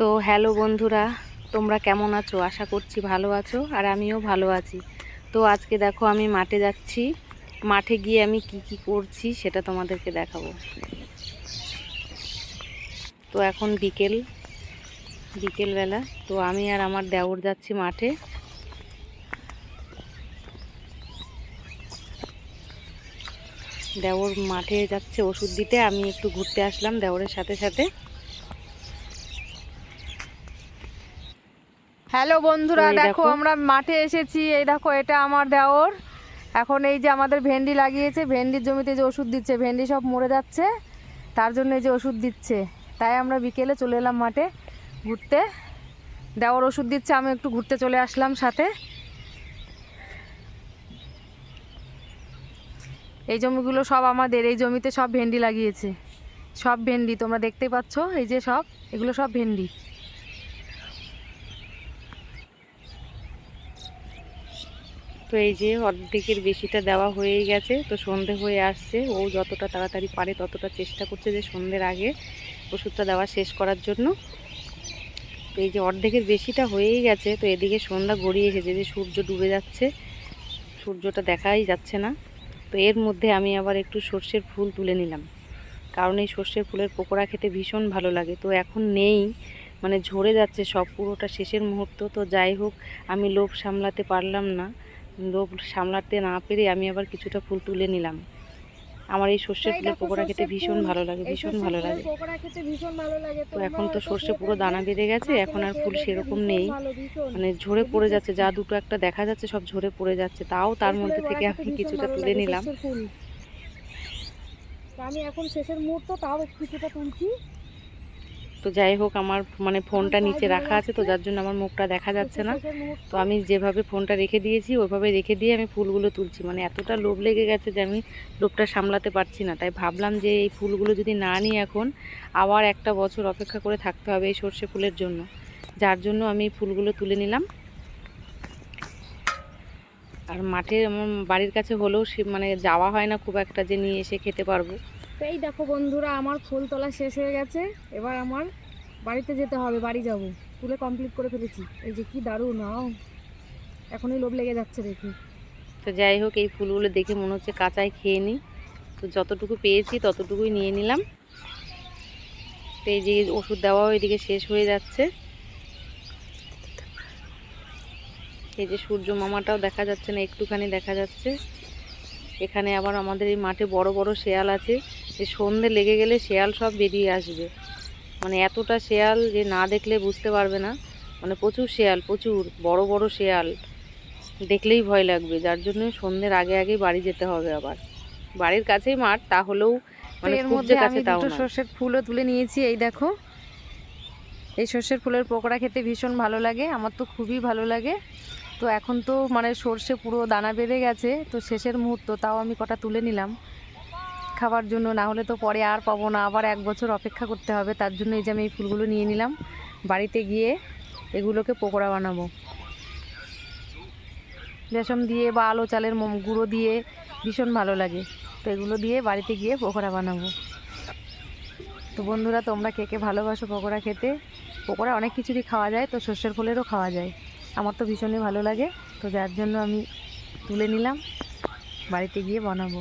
তো হ্যালো বন্ধুরা, তোমরা কেমন আছো? আশা করছি ভালো আছো আর আমিও ভালো আছি। তো আজকে দেখো আমি মাঠে যাচ্ছি। মাঠে গিয়ে আমি কি কি করছি সেটা তোমাদেরকে দেখাবো। তো এখন বিকেল, বিকেলবেলা। তো আমি আর আমার দেওর যাচ্ছি মাঠে। দেওর মাঠে যাচ্ছে ওষুধ দিতে। আমি একটু ঘুরতে আসলাম দেওরের সাথে সাথে। হ্যালো বন্ধুরা দেখো। আমরা মাঠে এসেছি। এই দেখো এটা আমার দেওর। এখন এই যে আমাদের ভেন্ডি লাগিয়েছে ভেন্ডির জমিতে যে ওষুধ দিচ্ছে ভেন্ডি সব মরে যাচ্ছে। তার জন্য এই যে ওষুধ দিচ্ছে। তাই আমরা বিকেলে চলে এলাম মাঠে ঘুরতে। দেওর ওষুধ দিচ্ছে আমি একটু ঘুরতে চলে আসলাম সাথে। এই জমিগুলো সব আমাদের এই জমিতে সব ভেন্ডি লাগিয়েছে। সব ভেন্ডি তোমরা দেখতেই পাচ্ছ এই যে সব এগুলো সব ভেন্ডি। তো এই যে অর্ধেকের বেশিটা দেওয়া হয়েই গেছে, তো সন্ধে হয়ে আসছে। ও যতটা তাড়াতাড়ি পারে ততটা চেষ্টা করছে যে সন্ধ্যের আগে ওষুধটা দেওয়া শেষ করার জন্য। তো এই যে অর্ধেকের বেশিটা হয়েই গেছে, তো এদিকে সন্ধ্যা গড়িয়ে এসেছে যে সূর্য ডুবে যাচ্ছে। সূর্যটা দেখাই যাচ্ছে না। তো এর মধ্যে আমি আবার একটু সর্ষের ফুল তুলে নিলাম। কারণ এই সর্ষের ফুলের পকোড়া খেতে ভীষণ ভালো লাগে। তো এখন নেই মানে ঝরে যাচ্ছে সব, পুরোটা শেষের মুহূর্ত। তো যাই হোক, আমি লোভ সামলাতে পারলাম না। লোভ সামলাতে না পেরে আমি আবার কিছুটা ফুল তুলে নিলাম। আমার এই সর্ষের ফুলের পকোড়া খেতে ভীষণ ভালো লাগে ভীষণ ভালো লাগে। ভীষণ ভালো লাগে তো এখন তো সর্ষে পুরো দানা বেঁধে গেছে এখন আর ফুল সেরকম নেই। মানে ঝরে পড়ে যাচ্ছে যা দুটো একটা দেখা যাচ্ছে সব ঝরে পড়ে যাচ্ছে তাও তার মধ্যে থেকে আমি কিছুটা তুলে নিলাম। আমি এখন শেষের মুহূর্ত তাও কিছুটা তুলছি। তো যাই হোক আমার মানে ফোনটা নিচে রাখা আছে তো যার জন্য আমার মুখটা দেখা যাচ্ছে না। তো আমি যেভাবে ফোনটা রেখে দিয়েছি ওইভাবে রেখে দিয়ে আমি ফুলগুলো তুলছি। মানে এতটা লোভ লেগে গেছে যে আমি লোভটা সামলাতে পারছি না। তাই ভাবলাম যে এই ফুলগুলো যদি না নিই এখন আবার একটা বছর অপেক্ষা করে থাকতে হবে এই সর্ষে ফুলের জন্য। যার জন্য আমি এই ফুলগুলো তুলে নিলাম। আর মাঠে আমার বাড়ির কাছে হলেও সে মানে যাওয়া হয় না খুব একটা যে নিয়ে এসে খেতে পারব। তো এই দেখো বন্ধুরা, আমার ফুল তোলা শেষ হয়ে গেছে। এবার আমার বাড়িতে যেতে হবে, বাড়ি যাব। তুলে কমপ্লিট করে ফেলেছি। এই যে কি দারুণ নাও এখনই লোভ লেগে যাচ্ছে দেখি। তো যাই হোক, এই ফুলগুলো দেখে মনে হচ্ছে কাঁচায় খেয়ে নিই। তো যতটুকু পেয়েছি, ততটুকুই নিয়ে নিলাম। তো এই যে ওষুধ দেওয়াও এদিকে শেষ হয়ে যাচ্ছে। এই যে সূর্য মামাটাও দেখা যাচ্ছে না, একটুখানি দেখা যাচ্ছে। এখানে আবার আমাদের এই মাঠে বড় বড় শেয়াল আছে। যে সন্ধে লেগে গেলে শেয়াল সব বেরিয়ে আসবে। মানে এতটা শেয়াল যে না দেখলে বুঝতে পারবে না। মানে প্রচুর শেয়াল প্রচুর বড় বড় শেয়াল। দেখলেই ভয় লাগবে যার জন্য সন্ধ্যের আগে আগেই বাড়ি যেতে হবে আবার। বাড়ির কাছেই মাঠ তাহলেও মানে খুব মধ্যে যে কাছে তাও না। সর্ষের ফুলও তুলে নিয়েছি এই দেখো। এই সর্ষের ফুলের পকোড়া খেতে ভীষণ ভালো লাগে আমার তো খুবই ভালো লাগে। তো এখন তো মানে সর্ষে পুরো দানা বেঁধে গেছে তো শেষের মুহূর্ত তাও আমি কটা তুলে নিলাম। খাবার জন্য, না হলে তো পরে আর পাবো না, আবার এক বছর অপেক্ষা করতে হবে, তার জন্য এই যে আমি এই ফুলগুলো নিয়ে নিলাম, বাড়িতে গিয়ে এগুলোকে পকোড়া বানাবো। রেশম দিয়ে বা আলো চালের গুঁড়ো দিয়ে ভীষণ ভালো লাগে, তো এগুলো দিয়ে বাড়িতে গিয়ে পকোড়া বানাবো। তো বন্ধুরা, তোমরা কে কে ভালোবাসো পকোড়া খেতে? পকোড়া অনেক কিছুরই খাওয়া যায়, তো সর্ষের ফুলেরও খাওয়া যায়। আমার তো ভীষণই ভালো লাগে, তো যার জন্য আমি তুলে নিলাম, বাড়িতে গিয়ে বানাবো।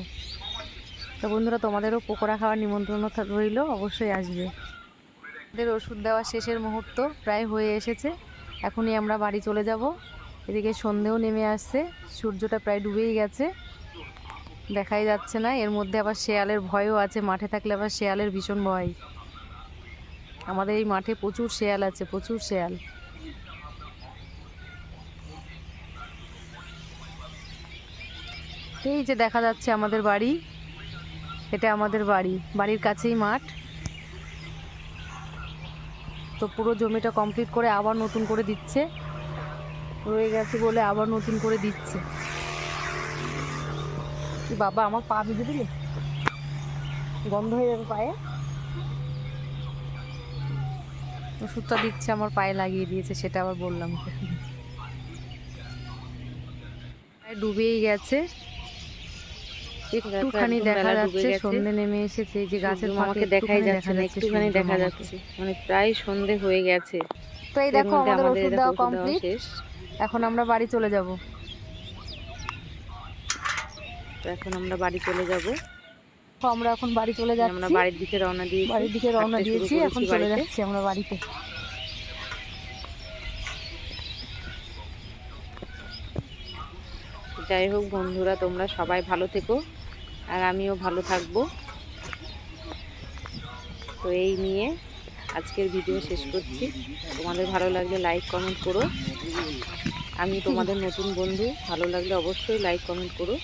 তো বন্ধুরা, তোমাদেরও পকোড়া খাওয়ার নিমন্ত্রণ রইল, অবশ্যই আসবে। আমাদের ওষুধ দেওয়া শেষের মুহূর্ত প্রায় হয়ে এসেছে। এখনই আমরা বাড়ি চলে যাব। এদিকে সন্ধেও নেমে আসছে, সূর্যটা প্রায় ডুবেই গেছে। দেখাই যাচ্ছে না, এর মধ্যে আবার শেয়ালের ভয়ও আছে, মাঠে থাকলে আবার শেয়ালের ভীষণ ভয়। আমাদের এই মাঠে প্রচুর শেয়াল আছে, প্রচুর শেয়াল। এই যে দেখা যাচ্ছে আমাদের বাড়ি। এটা আমাদের বাড়ি, বাড়ির কাছেই মাঠ। তো পুরো জমিটা কমপ্লিট করে আবার নতুন করে দিচ্ছে। রয়ে গেছে বলে আবার নতুন করে দিচ্ছে। বাবা, আমার পা ভিজে দিলে? গন্ধ হয়ে যাবে পায়ে? ওষুধটা দিচ্ছে, আমার পায়ে লাগিয়ে দিয়েছে, সেটা আবার বললাম। ডুবেই গেছে। একটুখানি দেখা যাচ্ছে। সন্ধে নেমে এসেছে যে গাছের আমাকে দেখাই যাচ্ছে না একটুখানি দেখা যাচ্ছে। মানে প্রায় সন্ধে হয়ে গেছে। তো এই দেখো আমাদের ওষুধ দেওয়া কমপ্লিট এখন আমরা বাড়ি চলে যাব। তো এখন আমরা বাড়ি চলে যাব। তো আমরা এখন বাড়ি চলে যাচ্ছি। আমরা বাড়ির দিকে রওনা দিয়েছি বাড়ির দিকে রওনা দিয়েছি এখন চলে যাচ্ছি আমরা বাড়িতে। যাই হোক, বন্ধুরা, তোমরা সবাই ভালো থেকো আর আমিও ভালো থাকব। তো এই নিয়ে আজকের ভিডিও শেষ করছি। তোমাদের ভালো লাগলে লাইক কমেন্ট করো। আমি তোমাদের নতুন বন্ধু, ভালো লাগলে অবশ্যই লাইক কমেন্ট করো।